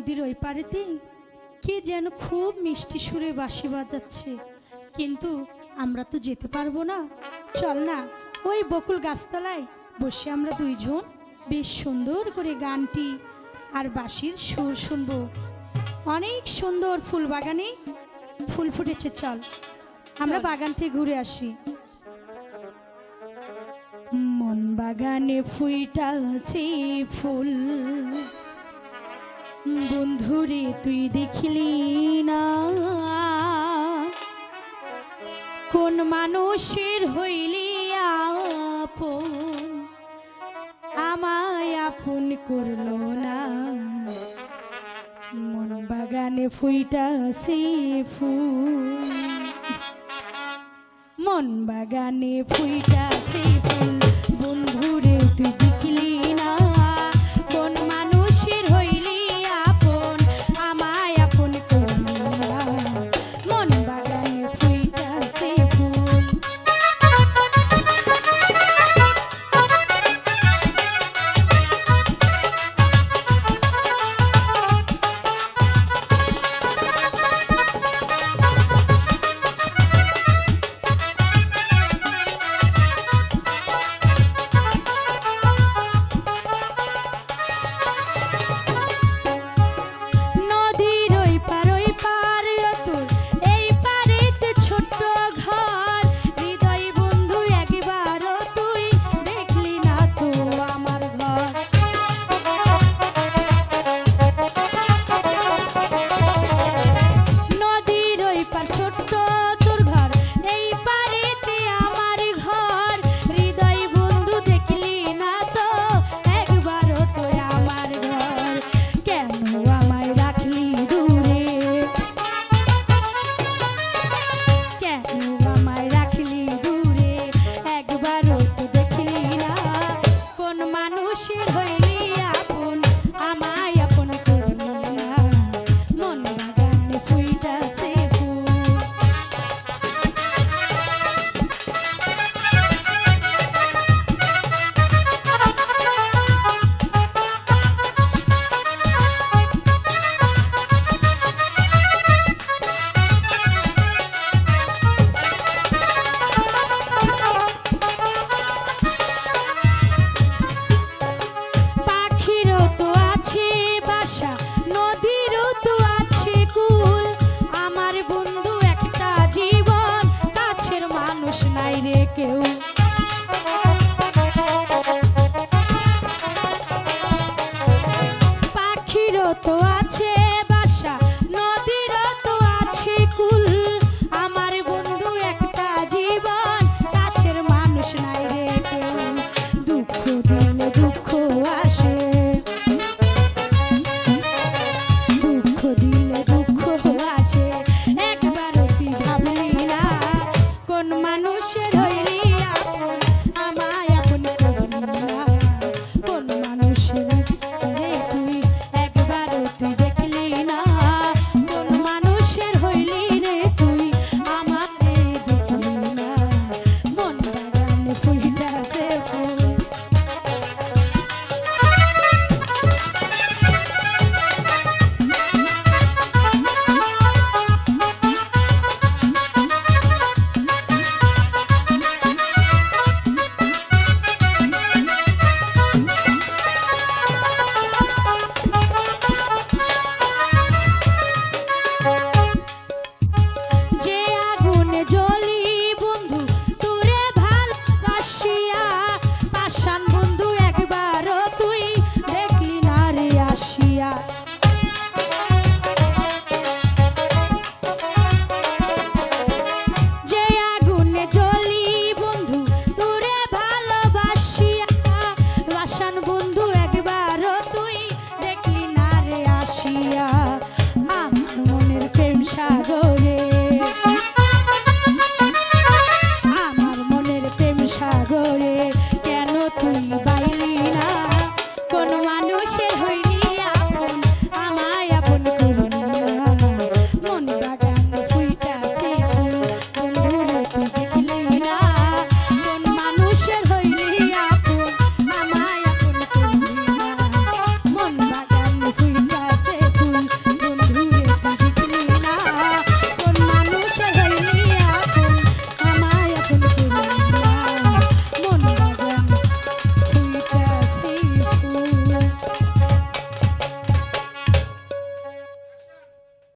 বাড়িতে কে যেন খুব মিষ্টি সুরে বাঁশি বাজাচ্ছে। কিন্তু আমরা তো যেতে পারব না। চল না ওই বকুল গাছতলায় বসে আমরা দুইজন বেশ সুন্দর করে গানটি আর বাঁশির সুর শুনব। অনেক সুন্দর ফুল বাগানে ফুল ফুটেছে চল। আমরা বাগান থেকে ঘুরে আসি। মন বাগানে ফুইটাছে ফুল। বন্ধুরে, তুই দেখিলি না? কোন মানুষের হইলি আপন? আমায় আপন করল না। মন বাগানে ফুইটাছে ফুল। মন বাগানে ফুইটাছে ফুল। বন্ধুরে, তুই দেখলি Котла